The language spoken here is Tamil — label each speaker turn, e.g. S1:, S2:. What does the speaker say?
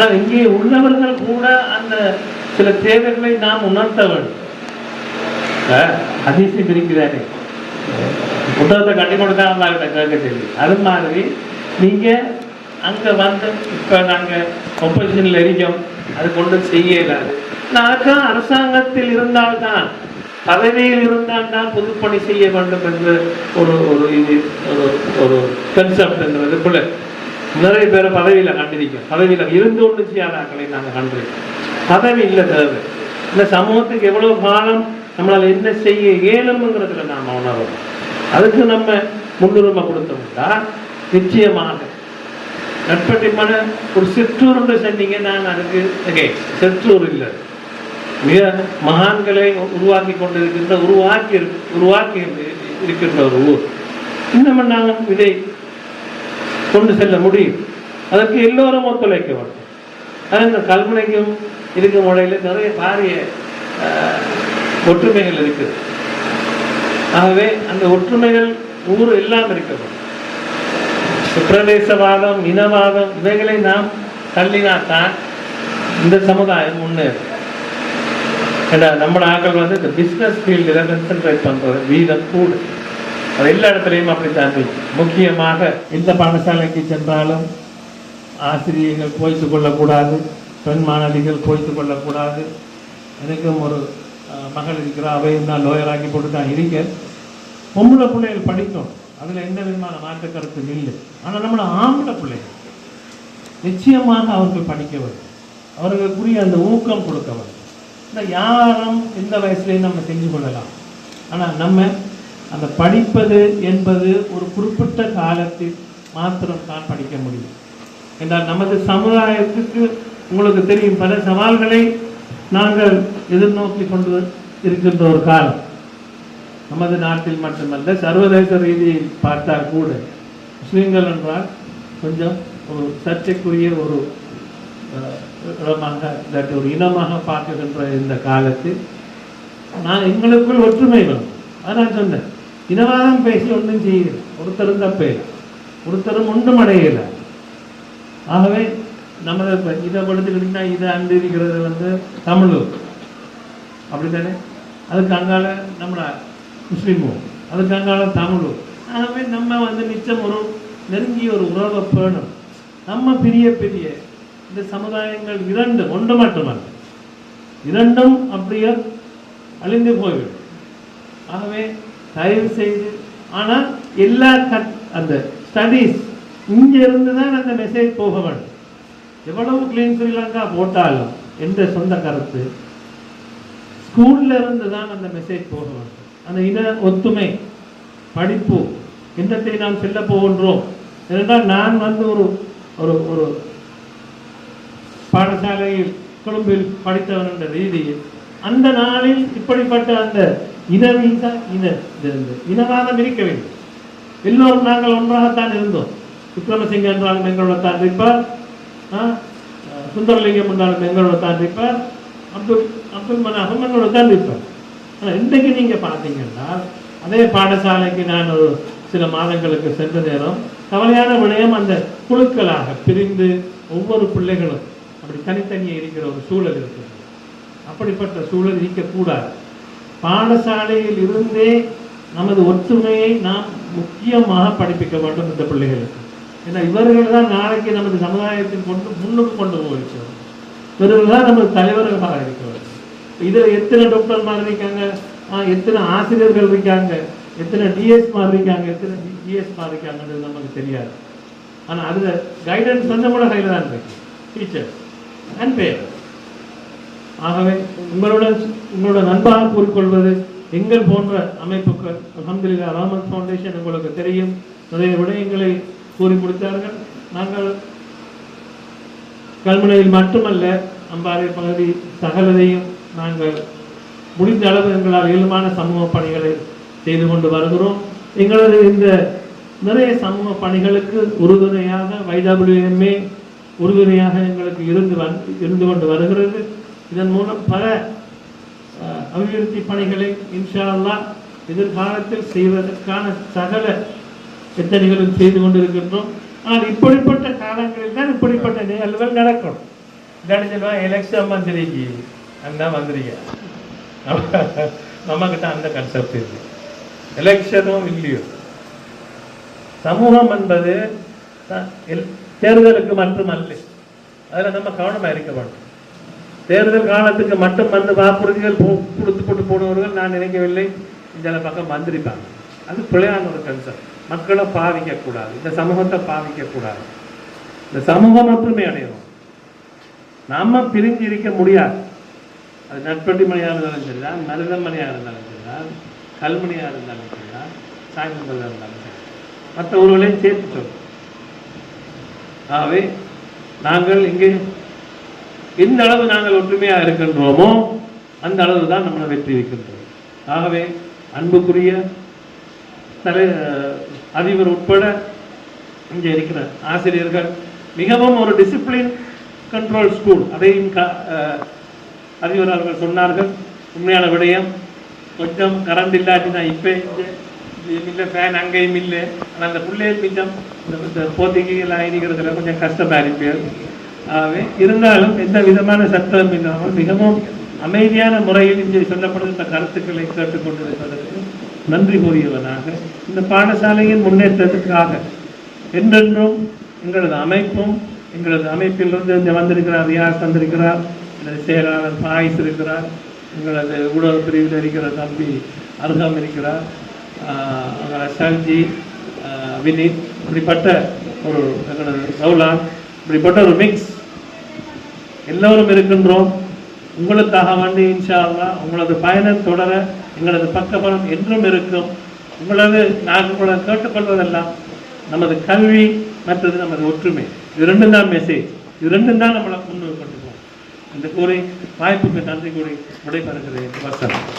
S1: ஆனால் இங்கே உள்ளவர்கள் கூட அந்த சில தேவைகளை நாம் உணர்த்த வேண்டும். அதிசயம் இருக்கிறாரே. புத்தகத்தை கட்டி கொடுத்தா கேட்க சொல்லி அது மாதிரி நீங்க அங்க வந்து இப்ப நாங்கள் ஒப்போசிஷனில் இருக்கோம். அது கொண்டு செய்யல அதுக்காக அரசாங்கத்தில் இருந்தால்தான் பதவியில் இருந்தால் தான் பொதுப்பணி செய்ய வேண்டும் என்று ஒரு ஒரு இது ஒரு ஒரு கன்செப்ட்ன்றது பிள்ளை நிறைய பேர் பதவியில் கண்டிருக்கோம் பதவியில் இருந்து ஒன்று செய்யாதாக்களை நாங்கள் கண்டிருக்கோம். பதவி இல்லை தேவை. இந்த சமூகத்துக்கு எவ்வளோ காலம் நம்மளால் என்ன செய்ய இயலும்ங்கிறதுல நாம் உணர்வோம் அதுக்கு நம்ம முன்னுரிமை கொடுத்தோம்னா நிச்சயமாக நட்பட்டிமான ஒரு சிற்றூர்னு சொன்னீங்க நாங்கள் அதுக்கு ஓகே சிற்றூர் இல்லை. மிக மகான்களை உருவாக்கி கொண்டிருக்கின்ற உருவாக்கி உருவாக்கி இருக்கின்ற ஒரு ஊர். இன்னும் நாங்கள் இதை கொண்டு செல்ல முடியும். அதற்கு எல்லோரும் ஒத்துழைக்க வேண்டும். ஆனால் இந்த கல்முனைக்கும் இருக்கும் முறையில் நிறைய பாரிய ஒற்றுமைகள் இருக்குது. ஆகவே அந்த ஒற்றுமைகள் ஊர் எல்லாம் இருக்க வேண்டும் பிரதேசவாதம் இனவாதம் இவைகளை நாம் தள்ளினாத்தான் இந்த சமுதாயம் முன்னேறும். ஏன்னா நம்ம ஆக்கள் வந்து இந்த பிஸ்னஸ் ஃபீல்டில் கான்சென்ட்ரேட் பண்ணுற வீதம் கூடு அது எல்லா இடத்துலையும் அப்படித்தான். இருக்கு. முக்கியமாக எந்த பாடசாலைக்கு சென்றாலும் ஆசிரியர்கள் போய்த்து கொள்ளக்கூடாது பெண் மாணவிகள் போய்த்து கொள்ளக்கூடாது. எனக்கும் ஒரு மகள் இருக்கிறா அவையும் நான் லோயராக்கி போட்டு தான் இருக்கேன். பொம்பளை பிள்ளைகள் படித்தோம் அதில் எந்த விதமான மாற்று கருத்து இல்லை. ஆனால் நம்மளோட ஆம்பளை பிள்ளைகள் நிச்சயமாக அவர்கள் படிக்க வேண்டும். அவர்களுக்குரிய அந்த ஊக்கம் கொடுக்க வேண்டும். இந்த யாரும் இந்த வயசுலேயும் நம்ம செஞ்சு கொள்ளலாம். ஆனால் நம்ம அந்த படிப்பது என்பது ஒரு குறிப்பிட்ட காலத்தில் மாத்திரம் தான் படிக்க முடியும். என்றால் நமது சமுதாயத்துக்கு உங்களுக்கு தெரியும் பல சவால்களை நாங்கள் எதிர்நோக்கி கொண்டு இருக்கின்ற ஒரு காலம். நமது நாட்டில் மட்டுமல்ல சர்வதேச ரீதியில் பார்த்தால் கூட முஸ்லீம்கள் என்றால் கொஞ்சம் ஒரு சர்ச்சைக்குரிய ஒரு இடமாக இல்லாட்டி ஒரு இனமாக பார்க்கின்ற இந்த காலத்தில் நான் எங்களுக்குள் ஒற்றுமை வேணும் அதான் சொன்னேன். இனவாதம் பேசி ஒன்றும் செய்யல. ஒருத்தரும் தப்பே ஒருத்தரும் ஒன்றும் அடையலை. ஆகவே நம்ம இப்போ இதை படுத்துக்கிட்டீங்கன்னா இதை அண்டு இருக்கிறது வந்து தமிழ். அப்படித்தானே? அதுக்கு அங்கால நம்மள முஸ்லீமும் அதுக்கு அங்கால தமிழும் ஆகவே நம்ம வந்து நிச்சயம் ஒரு நெருங்கிய ஒரு உறவை பேணும். நம்ம பெரிய பெரிய இந்த சமுதாயங்கள் இரண்டு ஒன்று மட்டுமல்ல. இரண்டும் அப்படியே அழிந்து போய்விடும். ஆகவே தயவு செய்து ஆனால் எல்லா கட் அந்த ஸ்டடீஸ் இங்கிருந்து தான் அந்த மெசேஜ் போக வேண்டும். எவ்வளவு கிளீன் ஸ்ரீலங்கா போட்டாலும் எந்த சொந்த கருத்து? ஸ்கூல்ல இருந்து தான் அந்த மெசேஜ் போக வேண்டும். அந்த இன ஒத்துமை படிப்பு என்னத்தை நாம் செல்ல போகின்றோம். ஏனென்றால் நான் வந்து ஒரு ஒரு ஒரு பாடசாலையில் கொழும்பில் படித்தவன் என்ற ரீதியில் அந்த நாளில் இப்படிப்பட்ட அந்த இனவீச இன இனவாதம் இருக்க வேண்டும். எல்லோரும் நாங்கள் ஒன்றாகத்தான் இருந்தோம். விக்ரமசிங்க என்றாலும் எங்களோட தான் இருப்பார். ஆ, சுந்தரலிங்கம் என்றாலும் எங்களோட தான் இருப்பார். அப்துல் அப்துல் மனாஃபம் எங்களோட தான் இருப்பார். ஆனால் இன்றைக்கு நீங்கள் பார்த்தீங்கன்னா அதே பாடசாலைக்கு நான் ஒரு சில மாதங்களுக்கு சென்ற நேரம் கவலையான விடயம் அந்த குழுக்களாக பிரிந்து ஒவ்வொரு பிள்ளைகளும் அப்படி தனித்தனியே இருக்கிற ஒரு சூழல் இருக்குது அப்படிப்பட்ட சூழல் இருக்கக்கூடாது. பாடசாலையில் இருந்தே நமது ஒற்றுமையை நாம் முக்கியமாக படிப்பிக்க வேண்டும் இந்த பிள்ளைகளுக்கு. ஏன்னா இவர்கள் தான் நாளைக்கு நமது சமுதாயத்தின் கொண்டு முன்னுக்கு கொண்டு போயிடுச்சு. இவர்கள் தான் நமது தலைவர்களாக இருக்கிறார்கள். இதில் எத்தனை டாக்டர்மார் இருக்காங்க? எத்தனை ஆசிரியர்கள் இருக்காங்க? எத்தனை டிஎஸ் மாதிரி இருக்காங்க? எத்தனை டிஎஸ் மாதிரி இருக்காங்கன்றது நமக்கு தெரியாது. ஆனால் அதில் கைடன்ஸ் வந்து கூட கையில் தான் இருக்கு. டீச்சர்ஸ் அண்ட் பேரண்ட்ஸ் ஆகவே உங்களோட உங்களோட நண்பாக கூறிக்கொள்வது எங்கள் போன்ற அமைப்புகள் அலமதுல்லா ராமன் ஃபவுண்டேஷன் உங்களுக்கு தெரியும். நிறைய விடயங்களை கூறி கொடுத்தார்கள் நாங்கள் கல்முனையில் மட்டுமல்ல அம்பாறை பகுதி சகலதையும் நாங்கள் முடிந்த அளவு எங்களால் இயல்பான சமூக பணிகளை செய்து கொண்டு வருகிறோம். எங்களது இந்த நிறைய சமூக பணிகளுக்கு உறுதுணையாக வைடபிள்யூஎம்ஏ உறுதுணையாக எங்களுக்கு இருந்து வந் இருந்து கொண்டு வருகிறது. இதன் மூலம் பல அபிவிருத்தி பணிகளை இன்ஷா அல்லாஹ் எதிர்காலத்தில் செய்வதற்கான சகல எத்தனைகளும் செய்து கொண்டிருக்கின்றோம். ஆனால் இப்படிப்பட்ட காலங்களில் தான் இப்படிப்பட்ட நிகழ்வுகள் நடக்கும். இல்லாட்டி எலெக்ஷன் மந்திரிக்கு அந்த மந்திரிக்க நம்மக்கிட்ட அந்த கன்செப்ட் இருக்கு. எலெக்ஷனும் இல்லையோ. சமூகம் என்பது தேர்தலுக்கு எல்- தேர்தலுக்கு மட்டுமல்ல. அதில் நம்ம கவனமாக இருக்க வேண்டும். தேர்தல் காலத்துக்கு மட்டும் வந்து வாக்குறுதிகள் கொடுத்து போட்டு போனவர்கள் நான் நினைக்கவில்லை. இந்த பக்கம் வந்திருப்பாங்க. அது பிள்ளையான ஒரு கன்சர்ன் மக்களை பாவிக்கக்கூடாது. இந்த சமூகத்தை பாவிக்கக்கூடாது. இந்த சமூகம் மட்டுமே அடையணும். நாம பிரிஞ்சு இருக்க முடியாது. அது நட்பட்டி மணியாக இருந்தாலும் சரிதான் மருத மணியாக இருந்தாலும் சரிதான் கல்மணியாக இருந்தாலும் சரிதான் சாயந்தரம் இருந்தாலும் சரி மற்ற ஊர்களையும் சேர்த்து சொல்லும் ஆகவே நாங்கள் இங்கே எந்த அளவு நாங்கள் ஒற்றுமையாக இருக்கின்றோமோ அந்த அளவு தான் நம்மளை வெற்றி இருக்கின்றோம் ஆகவே அன்புக்குரிய தலை அதிபர் உட்பட இங்கே இருக்கிற ஆசிரியர்கள் மிகவும் ஒரு டிசிப்ளின் கண்ட்ரோல் ஸ்கூல் அதையும் அதிபர் அவர்கள் சொன்னார்கள். உண்மையான விடயம். கொஞ்சம் கரண்ட் இல்லாட்டி நான் இப்போ இல்லை ஃபேன் அங்கேயும் இல்லை. ஆனால் அந்த பிள்ளைகள் மிச்சம் இந்த இந்த போத்திகைகள் இருக்கிறதுல கொஞ்சம் கஷ்டமாக இருப்பேன் இருந்தாலும் எந்த விதமான சத்தம் இல்லாமல் மிகவும் அமைதியான முறையில் இங்கே சொல்லப்படுகின்ற கருத்துக்களை கேட்டுக்கொண்டிருப்பதற்கு நன்றி கூறியவனாக இந்த பாடசாலையின் முன்னேற்றத்திற்காக என்றென்றும் எங்களது அமைப்பும் எங்களது அமைப்பிலிருந்து இங்கே வந்திருக்கிறார் யார் வந்திருக்கிறார் எனது செயலாளர் பாயிஸ் இருக்கிறார் எங்களது ஊடக பிரிவில் இருக்கிற தம்பி அருகாம் இருக்கிறார் ஆஹ் எங்களது சல்ஜி ஆஹ் வினித் இப்படிப்பட்ட ஒரு எங்களது சவுலான் இப்படிப்பட்ட ஒரு மிக்ஸ் எல்லோரும் இருக்கின்றோம். உங்களுக்காக வேண்டி இன்ஷா உங்களது பயணம் தொடர எங்களது பக்கபலம் என்றும் இருக்கும். உங்களது நாங்கள் உங்களை கேட்டுக்கொள்வதெல்லாம் நமது கல்வி மற்றது நமது ஒற்றுமை. இது ரெண்டும் தான் மெசேஜ் இது ரெண்டும் தான் நம்மளை முன்னுக்கு கொண்டு போகும். என்று கூறி வாய்ப்புக்கு நன்றி கூறி விடைபெறுகிறேன். வசனம்